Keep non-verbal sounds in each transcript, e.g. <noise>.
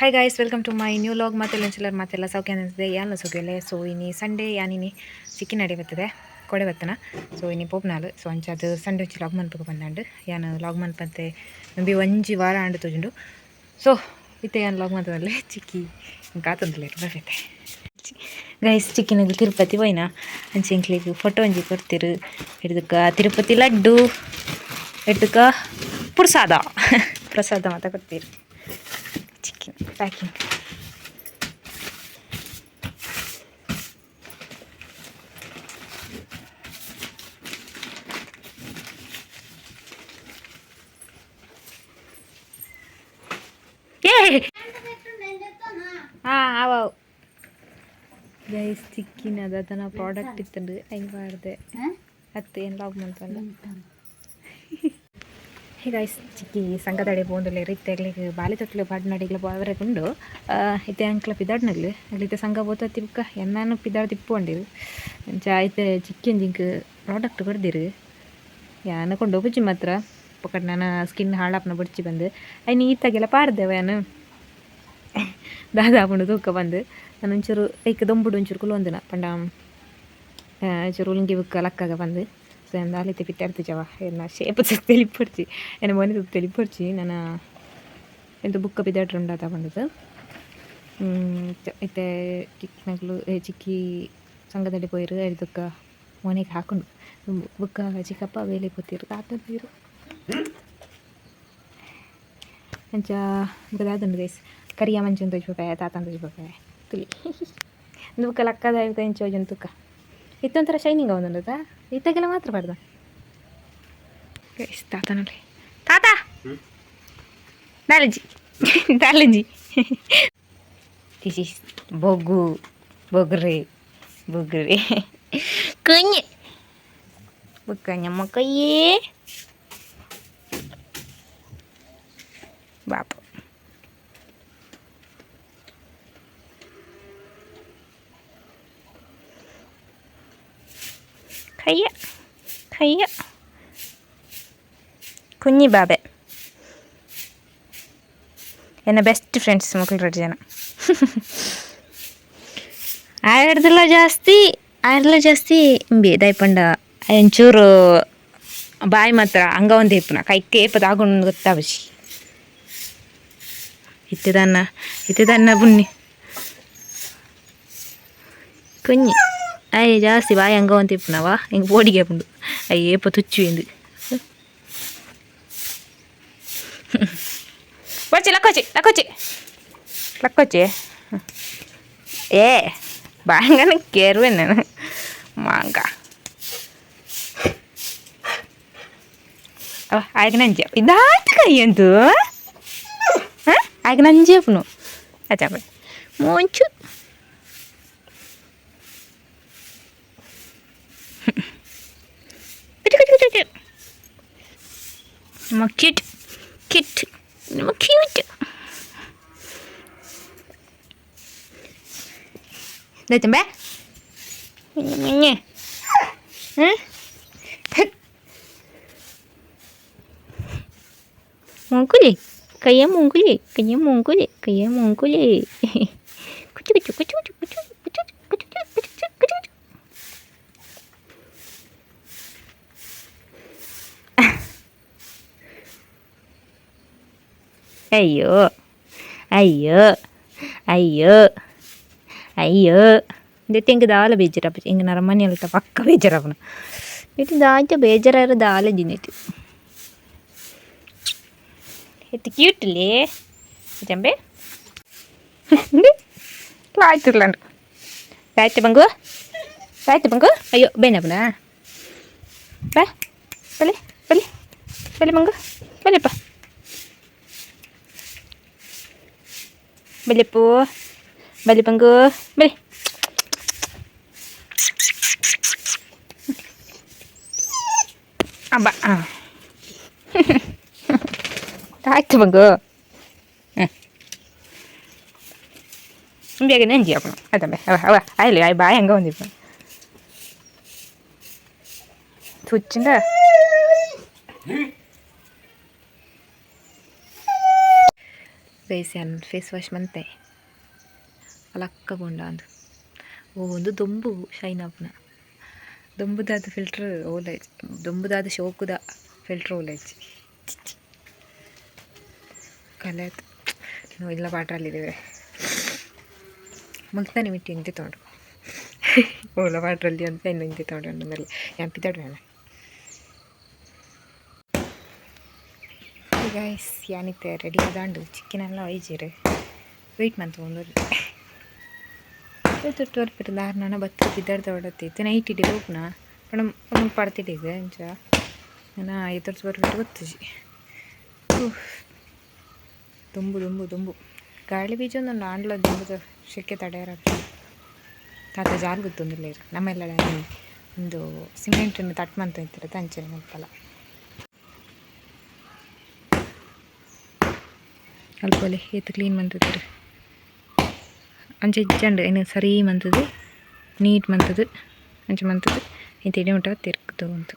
Hi guys welcome to my new vlog ಮತ್ತೆ ಚಿಲ್ಲರ್ ಮತ್ತೆಲ್ಲ ಸೌಖ್ಯ ಅನಿಸಿದೆ ಯಾನು ಸೌಖ್ಯಲೆ ಸೊ ಇನಿ ಸಂಡೇ ಯಾನಿನಿ ಚಿಕ್ಕಿ ನಡೆ ಬರ್ತದೆ ಕೊಡೆ ಬತ್ತನ. ಸೊ ಇನಿ ಪೋಪ್ನಾಲ್ ಸೊ ಅಂಚಾದ ಸಂಡೆ ಒಂಚಿ ಲಾಗ್ ಮನ್ಪಕ್ಕೆ ಬಂದಾಂಡು. ಯಾನು ಲಾಗ್ ಮನ್ಪಂತೆ ನಂಬಿ ಒಂಜಿ ವಾರ ಆಂಡು ತೋಜುಂಡು. ಸೊ ಇತ್ತೆ ಯಾನು ಲಾಗ್ ಮಂತದಲ್ಲೇ ಚಿಕ್ಕಿ. ಕಾತಂದಲೇ ಬರ್ತೈತೆ. ಗೈಸ್ ಚಿಕ್ಕಿನಾಗ ತಿರುಪತಿ ಹೋಯ್ನಾ? ಅಂಚೆ ಇಂಕ್ಲಿಗೆ ಫೋಟೋ ಅಂಜಿ ಕೊಡ್ತಿರು. ಹಿಡ್ದಕ್ಕ ತಿರುಪತಿ ಲಡ್ಡು ಹಿಡ್ದಕ್ಕ ಪ್ರಸಾದ. <laughs> ಪ್ರಸಾದ ಮಾತಾ ಕೊಡ್ತೀರಿ. പാക്കിങ് പാക്കിങ് ആ ആവാവും ഗൈസ് ചിക്കൻ ಅದ ಅದನ್ನ ಪ್ರಾಡಕ್ಟ್ ಇತ್ತಂದ್ರೆ ಹೆಂಗೆ ಮಾಡಿದೆ ಅತ್ತೆ ಏನು ಲಾಗ್ ಮಾಡ್ಕೊಂಡ ಹೇ ಗೈಸ್ ಚಿಕ್ಕಿ ಸಂಗದಡೆ ಬೋಂದುಲೆ ರೀತಿಯಾಗ್ಲಿಕ್ಕೆ ಬಾಲಿ ತೊಟ್ಲು ಪಾಡ್ ನಡಿಗ್ಲ ಬಾವರೆಗೊಂಡು ಇತ್ತೆ ಅಂಕ್ಲ ಪಿದಾಡ್ನಗ್ಲು ಅಲ್ಲಿತ್ತೆ ಸಂಘ ಬೋತ ತಿಪ್ಕ, ಎನ್ನಾನು ಪಿದಾಡ್ ತಿಪ್ಪೊಂಡಿರು ಅಂಚ ಚಿಕ್ಕಿ ಜಿಂಕ್ ಪ್ರಾಡಕ್ಟ್ ಕೊಡ್ದಿರು. ಯಾನ ಕೊಂಡು ಬುಜ್ಜಿ ಮಾತ್ರ. ಪಕಡ್ ನಾನು ಸ್ಕಿನ್ ಹಾಳಾಪ್ನ ಬುಡ್ಚಿ ಬಂದು. ಐನು ಈತಾಗೆಲ್ಲ ಪಾಡ್ದೇವ ದಾದಾ ದಾದಾಪುಂಡು ತೂಕ ಬಂದು. ನಾನು ಒಂಚೂರು ಐಕ್ ದೊಂಬುಡು ಒಂಚೂರು ಕುಲೊಂದಿನ ಪಂಡ ಒಂಚೂರು ಉಲುಂಗಿ ಬುಕ್ಕ ಲಕ್ಕಾಗ ಬಂದು. છે આ લીધે ಎಲ್ಲ જવા એના શેપ જ తెలిపొచ్చు એને મને તો తెలిపొచ్చు ನನ್ನ ಎಂತ ಬುಕ್ಕ ಬಿದ್ದಾಟ್ರುಂಡಾತ ಬಂದದ್ದು ಇತ್ತೆ ಚಿಕ್ಕನಗಳು ಚಿಕ್ಕಿ ಸಂಘದಲ್ಲಿ ಪೋಯಿರು. ಅದಕ್ಕ ಮನೆಗೆ ಹಾಕೊಂಡು. ಬುಕ್ಕ ಚಿಕ್ಕಪ್ಪ ವೇಲೆ ಕೂತಿರು. ತಾತಂದಿರು ಅಂಚ <laughs> ಬುಕ್ಕ ದಾದಂದು ಕರಿಯ ಕರಿಯ ಮಂಚಂತ ಜೋಪಾಯ ತಾತಂತ ಜೋಪಾಯ ತುಲಿ ಬುಕ್ಕ ಲಕ್ಕದ ಎಂಚ ಜಂತುಕ್ಕ. itu antara shining gak menurut ah kita kira mana terbaru guys tata nanti tata Tali, Tali, this is bogu bogre bogre kenyi bukannya mau kenyi bapak கைய கைய കുഞ്ഞി ബാബെ എൻ്റെ ബെസ്റ്റ് ഫ്രണ്ട്സ് മക്കൾ റെഡി ചെയ്യണം ಆಡದಲ್ಲ ಜಾಸ್ತಿ ಆಡಲ್ಲ ಜಾಸ್ತಿ ಇಂಬಿ ದಯಪಂಡ ಒಂಚೂರು ಬಾಯಿ ಮಾತ್ರ ಹಂಗ ಒಂದು ಏಪನ ಕೈಕ್ಕೆ ಏಪದ ಆಗೊಂಡು ಗೊತ್ತಾವಶಿ ಇತ್ತಿದನ್ನ ಇತ್ತಿದನ್ನ ಬುನ್ನಿ ಕುഞ്ഞಿ అయ్యి జాస్తి బాయ్ ఎంగో అని తిప్పినావా ఇంక పోడిగేపుడు అయ్యి ఏ పొత్తుచ్చింది వచ్చి లక్కొచ్చి లక్కొచ్చి లక్కొచ్చి ఏ బాగానే కేరు నేను మాగా ఆయన నేను చెప్పు ఇదాంతకయ్యంతు ఆయన నేను చెప్పును అచ్చా మంచు நம்ம cute கிட் நம்ம cute Đây tụi bé Nha ừ. Muốn cái gì? Cái gì muốn cái gì? Cái gì muốn cái gì? Cái gì muốn cái gì? Cái gì cái gì? ಅಯ್ಯೋ ಅಯ್ಯೋ ಅಯ್ಯೋ ಅಯ್ಯೋ ಇದಕ್ಕೆ ಹಿಂಗೆ ದಾಲ ಬೇಜಾರಪ್ಪ ಹಿಂಗೆ ನರ ಮನೆಯಲ್ಟ ಪಕ್ಕ ಬೇಜಾರಪ್ಪನ ಇಟ್ಟು ದಾಯ್ತ ಬೇಜಾರ ದಾಲ ಜಿನಿಟ್ಟು ಎತ್ತು ಕ್ಯೂಟ್ಲಿ ಜಂಬೆ ಆಯ್ತಿರ್ಲಂಡು ಆಯ್ತು ಬಂಗು ಆಯ್ತು ಬಂಗು ಅಯ್ಯೋ ಬೇನಪ್ಪನ ಬಾ ಬಲಿ ಬಲಿ ಬಲಿ ಬಂಗು ಬಲಿಪ್ಪ ಬಲಿಪ್ಪು ಬಲಿ ಬಂಗು ಬಲಿ ಅಬ್ಬ ಹಾಂ <laughs> ಆಯ್ತು ಬಂಗು ಹ್ಞೂ ಬೇಗ ನೆಂಜಿ ಅಪ್ಪ ಆಯ್ತಂಬೆ ಅವ ಅವ ಆಯ್ಲಿ ಆಯ್ ಬಾಯ್ ಹಂಗೆ ಒಂದಿಪ್ಪ ತುಚ್ಚಿಂದ Face ಯಾನ್ ಫೇಸ್ ವಾಶ್ ಮಂತೆ. ಅಲಕ್ಕಗೊಂಡ ಅಂದು. ಓ, ಒಂದು ದೊಂಬು ಶೈನ್ ಅಪ್ನ ದೊಂಬುದಾದ ಫಿಲ್ಟ್ರ್ ಓಲೇಜ್ ದೊಂಬುದಾದ ಶೋಕುದ ಫಿಲ್ಟ್ರ್ ಓಲೇಜ್ ಕಲೆ ನಾವು ಇಲ್ಲ ಪಾಟ್ರಲ್ಲಿದ್ದೇವೆ ಮುಗ್ತಾನೆ ಮಿಟ್ಟಿ ಇಂತಿ ತೊಗೊಂಡು. ಓಲ ಪಾಟ್ರಲ್ಲಿ ಅಂತ ಇನ್ನು ಇಂತಿ ತೊಗೊಂಡು ಮೇಲೆ ಎಂಪಿದಾಡು ಗೈಸ್ ಯಾನಿತ್ತೆ ರೆಡಿ ಆದಾಂಡು, ಚಿಕ್ಕಿನೆಲ್ಲ ಐಜಿರು ವೆಯ್ಟ್ ಮಂತ್ ಒಂದು ತೊಟ್ಟು ವರ್ಪಿಟ್ಟು ದಾರ್ನ ಬತ್ತು ಬಿದ್ದಾಡ್ದ ಹೊಡತ್ತಿತ್ತು ನೈಟ್ ಇಡಿ ಹೋಗ್ನ? ಪಣ ಪಣ ಪಡ್ತಿಟ್ಟಿದ್ದೆ ಅಂಚ. ನಾ ಎದುರ್ಸ್ ಬರ್ಬಿಟ್ಟು ಗೊತ್ತುಜಿ ದುಂಬು ದುಂಬು ದುಂಬು. ಗಾಳಿ ಬೀಜ ಒಂದು ಆಂಡ್ಲ ದುಂಬುದು ಶೆಕೆ ತಡೆಯರಾಗ್ತದೆ ತಾತ ಜಾರು ಗೊತ್ತೊಂದಿಲ್ಲ ಇರು ನಮ್ಮೆಲ್ಲ ಒಂದು ಸಿಮೆಂಟನ್ನು ತಟ್ ಮಂತ ಇರ್ತಾರೆ ತಂಚೆ ಮುಪ್ಪಲ್ಲ ಅಲ್ಪಲೆ ಏತು ಕ್ಲೀನ್ ಮಂತದ್ರಿ ಅಂಚ ಇಜ್ಜಂಡು ಇನ್ನು ಸರಿ ಮಂತದು ನೀಟ್ ಮಂತದು ಅಂಚ ಮಂತದು ಇಂತ ಇಡಿ ಮುಟ್ಟ ತಿರ್ಕುದು ಅಂತು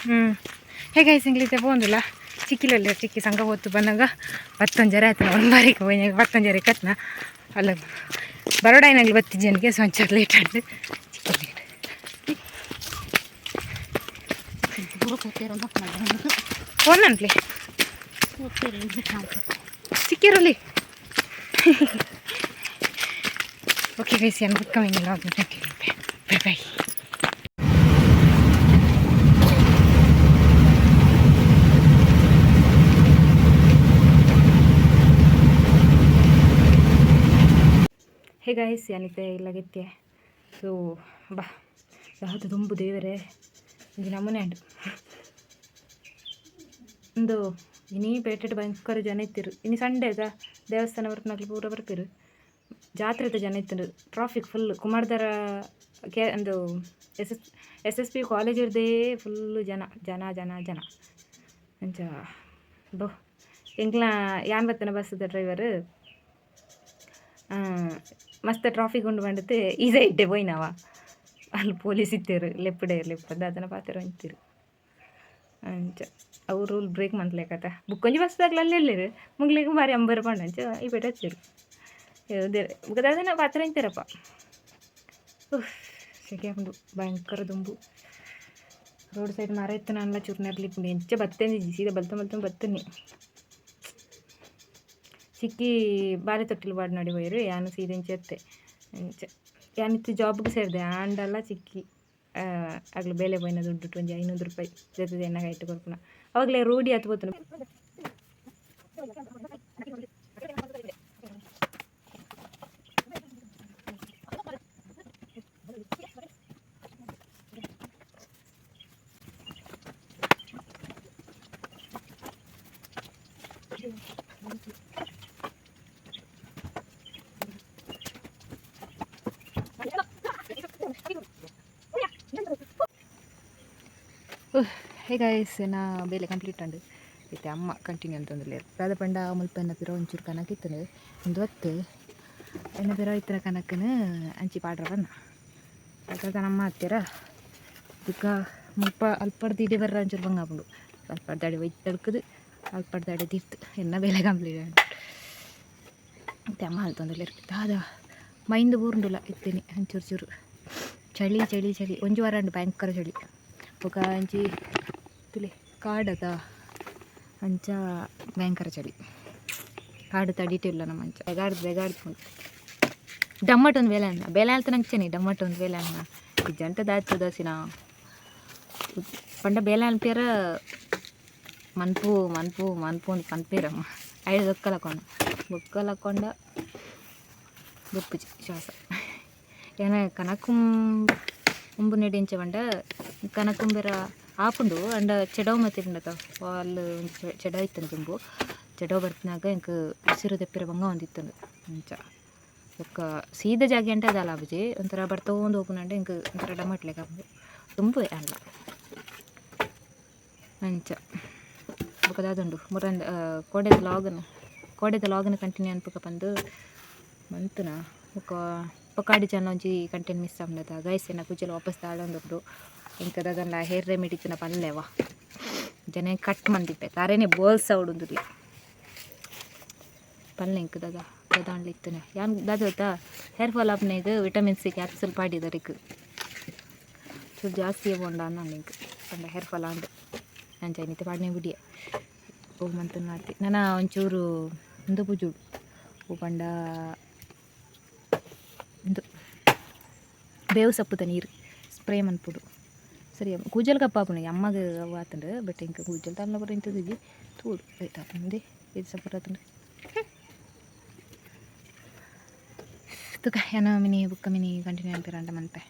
ಹ್ಞೂ ಹೇಗೆ ಸಿಂಗ್ಲಿತೆ ಬಂದಿಲ್ಲ ಚಿಕ್ಕಿಲಲ್ಲ ಚಿಕ್ಕಿ ಸಂಘ ಹೊತ್ತು ಬಂದಾಗ ಬತ್ತೊಂಜರೆ ಜರ ಆಯ್ತು ಒಂದು ಬಾರಿಗೆ ಹೋಯ್ನಾಗ ಹತ್ತೊಂದು ಜರ ಕತ್ನ ಅಲ್ಲ ಬರೋಡಾಯಿನಾಗಲಿ ಬತ್ತಿದ್ದನಿಗೆ ಸ್ವಂಚ ಲೇಟ್ ಆಯ್ತು. ಚಿಕ್ಕಿ ಫೋನ್ ಅನ್ಲಿ. ಸಿಕ್ಕಿರಲಿ ಓಕೆ ಬೇಸಿ ಅನ್ಬಿಟ್ಟು ಬೈ ಬೈ ಹೇ ಗಾಯ್ಸ್ ಏನಿದೆ ಇಲ್ಲಾಗೈತೆ ಸೊ ಬಾ ಯಾವುದು ತುಂಬು ದೇವರೇ? ಇದು ನಮ್ಮನೆ ಉಂಟು ಒಂದು ಇನ್ನೀ ಪೇಟೆಡ್ ಭಯಂಕರ ಜನ ಇತ್ತಿರು. ಇನ್ನು ಸಂಡೇದ ದೇವಸ್ಥಾನ ಬರ್ಪನಾಗ್ಲಿ ಪೂರ ಬರ್ಪಿರು ಜಾತ್ರೆದ ಜನ ಇತ್ತಿರು. ಟ್ರಾಫಿಕ್ ಫುಲ್ ಕುಮಾರ್ದರ ಕೆ ಒಂದು S S S S P college ಇರದೇ ಫುಲ್ಲು ಜನ ಜನ ಜನ ಜನ. ಅಂಚ, ಬೋ ಹೆಂಗ್ಲಾ ಯಾನ್ ಬತ್ತನ ಬಸ್ಸದ ಡ್ರೈವರ್ ಮಸ್ತ್ ಟ್ರಾಫಿಕ್ ಉಂಡು ಬಂಡತ್ತೆ ಈಸ ಇಟ್ಟೆ ಪೋಯ್ನವ ಅಲ್ಲಿ ಪೊಲೀಸ್ ಇತ್ತೇರು ಲೆಪ್ಪಡೆ ಲೆಪ್ಪದ ಅದನ್ನ ಪಾತ್ರ ಅಂತಿರು ಅಂಚ ಅವ್ರು ರೂಲ್ ಬ್ರೇಕ್ ಮಂತ್ಲೇಕತ ಬುಕ್ಕೊಂಜಿ ಬಸ್ದಾಗ್ಲ ಅಲ್ಲಿ ಎಲ್ಲಿರು ಮುಗ್ಲಿಗೆ ಬಾರಿ ಅಂಬರ್ ಪಂಡ ಅಂಚ ಈ ಪೇಟೆ ಹಚ್ಚಿರು ಬುಕ್ಕದ ಅದನ್ನ ಪಾತ್ರ ಅಂತೀರಪ್ಪ ಸೆಕೆ ಉಂಡು ಭಯಂಕರ ದುಂಬು ರೋಡ್ ಸೈಡ್ ಮರ ಇತ್ತು ನಾನೆಲ್ಲ ಚೂರ್ನರ್ಲಿ ಎಂಚ ಬತ್ತೇನೆ ಸೀದಾ ಬಲ್ತ ಬಲ್ತ ಬತ್ತನಿ ಚಿಕ್ಕಿ ಬಾರಿ తొట్టిలు పాడినాడు పోయారు యాను సీరియన్ చేస్తే యానిచ్చి జాబ్కి సేరిದೆ ಆಂಡಲ್ಲ ಚಿಕ್ಕಿ ಆಗ್ಲು ಬೇಲೆ ಪೋಯಿನ ದುಡ್ಡು ಒಂಜಿ ಐನೂರು ರೂಪಾಯಿ ಜೊತೆ ಎಣ್ಣೆ ಇಟ್ಟು ಕೊರ್ಪುನ ಅವಾಗಲೇ ರೂಢಿ ಹತ್ತು ಹೋತು ಹೇಗಾಯ್ಸ್ ನಾ ಬೇಲೆ ಕಂಪ್ಲೀಟ್ ಅಂಡ್ ಐತೆ ಅಮ್ಮ ಕಂಟಿನ್ಯೂ ಅಂತಂದ್ರೆ ಪ್ರಾದ ಪಂಡ ಮುಲ್ಪೆನ್ನ ಪಿರೋ ಒಂಚೂರು ಕನಕಿತ್ತನೆ ಒಂದು ಹೊತ್ತು ಎನ್ನ ಪಿರೋ ಇತ್ತಿನ ಕನಕನ ಅಂಚಿ ಪಾಡ್ರ ಬನ್ನ. ಅದ ನಮ್ಮ ಹತ್ತಿರ ಇದಕ್ಕೆ ಮುಲ್ಪ ಅಲ್ಪಡ್ದು ಇಡೀ ಬರ್ರ ಅಂಚೂರು ಬಂಗ ಹಾಕೊಂಡು ಅಲ್ಪಡ್ದು ಅಡಿ ಒಯ್ದು ತಡ್ಕದು ಅಲ್ಪಡ್ದಾಡಿ ತಿರ್ತು ಎನ್ನ ಬೇಲೆ ಕಂಪ್ಲೀಟ್ ಅಂಡು ಮತ್ತೆ ಅಮ್ಮ ಅಂತಂದ್ರೆ ದಾದ, ಮೈಂದು ಬೂರ್ಂಡುಲ್ಲ ಇತ್ತೀನಿ ಅಂಚೂರು ಚೂರು. ಚಳಿ ಚಳಿ ಚಳಿ. ಒಂಜು ವಾರ ಉಂಡು ಭಯಂಕರ ಚಳಿ. ಬೊಕ ಅಂಚಿ ತುಲೆ ಕಾಡದ ಅಂಚ ಭಯಂಕರ ಚಳಿ ಕಾಡು ತಡೀಟಿಲ್ಲ ನಮ್ಮ ಅಂಚ ಬೆಗಾಡ್ದು ಬೆಗಾಡ್ಕೊಂಡು ಡಮ್ಮಟ್ ಒಂದು ಬೇಲೆ ಅನ್ನ ಬೇಲೆ ಅಂತ ನಂಗೆ ಡಮ್ಮಟ್ ಒಂದು ಬೇಲೆ ಅನ್ನ ಈ ಜಂಟ ದಾಚು ದಸಿನ ಪಂಡ ಬೇಲೆ ಅಂತೀರ ಮನ್ಪು ಮನ್ಪು ಮನ್ಪು ಅಂತ ಪನ್ಪೇರಮ್ಮ ಐದು ಬೊಕ್ಕಲಕೊಂಡ ಬೊಕ್ಕಲಕೊಂಡ ಗೊಪ್ಪುಜಿ ಶ್ವಾಸ ಏನ ಕನಕುಂ ಉಂಬು ನೆಡಿಂಚ ಬಂಡ ಕನಕುಂಬೆರ ಆಪುಂಡು ಅಂಡ ಚೆಡವು ಮತ್ತಿಂಡತ వాళ్ళు ಚೆಡ ಇತ್ತಂದು ತುಂಬು ಚೆಡವು ಬರ್ತಿನಾಗ ಇಂಕ ಉಸಿರು ತೆಪ್ಪಿರ ಬಂಗ ಒಂದಿತ್ತಂದು ಅಂಚ ಒಕ್ಕ ಸೀದ ಜಾಗೆ అంటే ಅದಲ್ಲ ಅಬುಜಿ ಒಂಥರ ಬರ್ತೋಂದು ಹೋಗುನಂಡೆ ಇಂಕ ಒಂಥರ ಡಮಟ್ಲೆಗ ತುಂಬು ಅಲ್ಲ ಅಂಚ ಬೊಕದಾದುಂಡು ಮುರಂದ ಕೋಡೆದ ಲಾಗನ್ ಕೋಡೆದ ಲಾಗನ್ ಕಂಟಿನ್ಯೂ ಅನ್ಪಕ ಬಂದು ಮಂತುನ ಬೊಕ ಪೊಕಾಡಿ ಜನ ಒಂಜಿ ಕಂಟೆಂಟ್ ಮಿಸ್ ಆಗ್ನದ ಗೈಸೆನ ಕುಜಲ ವಾಪಸ್ ತಾಳೊಂದೊಬ್ರು ಇಂಕ ದಾದನ್ಲ ಹೇರ್ ರೆಮಿಡಿ ಇತ್ತಿನ ಪಲ್ಲೆವ ಜನ ಕಟ್ ಮಂದಿಪ್ಪೆ ತಾರೇನೆ ಬೋಲ್ಸ ಅವಡುಂದುರ್ಲಿ ಪಲ್ಲೆ ಇಂಕ ದಾದ ಯಾನ್ ದಾದ ಹೇರ್ ಫಾಲ್ ಆಪ್ನೆಗ್ ವಿಟಮಿನ್ ಸಿ ಕ್ಯಾಪ್ಸುಲ್ ಪಾಡಿದರಿಕ್ ಚೂರು ಜಾಸ್ತಿ ಬೋಂಡ ನಂಗೆ. ಪಂಡ ಹೇರ್ ಫಾಲ್ ಆಂಡ್ ನಾನು ಇನ್ನಿತ್ತೆ ಪಾಡ್ನೆ ಬಿಡಿಯ. ಓ ಮಂತ್ ಮಾಡ್ತಿ. ನನ್ನ ಒಂಚೂರು ಇಂದು ಪೂಜು. ಓ ಪಂಡ ಇಂದು ಬೇವು ಸಪ್ಪುದ ನೀರು. ಸ್ಪ್ರೇ ಮನ್ಪುಡು ಸರಿ ಕೂಜಲ್ ಕಪ್ಪ ಆಪುಣಿ ಅಮ್ಮಗ ಅವು ಆತಂಡು ಬಟ್ ಇಂಕ ಕೂಜಲ್ ತನ್ನ ಬರ ಇಂತದಿಜಿ ತೂಡು ಆಯ್ತಾ ಮುಂದೆ ಇದು ಸಪ್ಪರ ಆತಂಡು ತುಕ ಏನ ಮಿನಿ ಬುಕ್ಕ ಮಿನಿ ಕಂಟಿನ್ಯೂ ಅನ್ಪಿರಂಡ ಮನ್ಪೆ